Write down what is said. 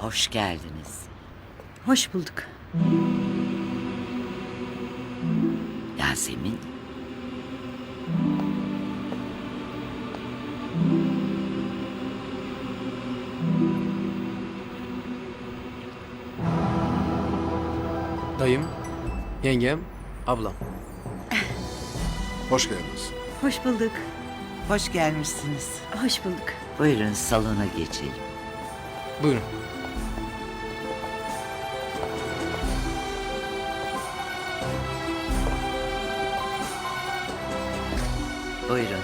Hoş geldiniz. Hoş bulduk. Yasemin. Dayım, yengem, ablam. Hoş geldiniz. Hoş bulduk. Hoş gelmişsiniz. Hoş bulduk. Buyurun salona geçelim. Buyurun. Buyurun.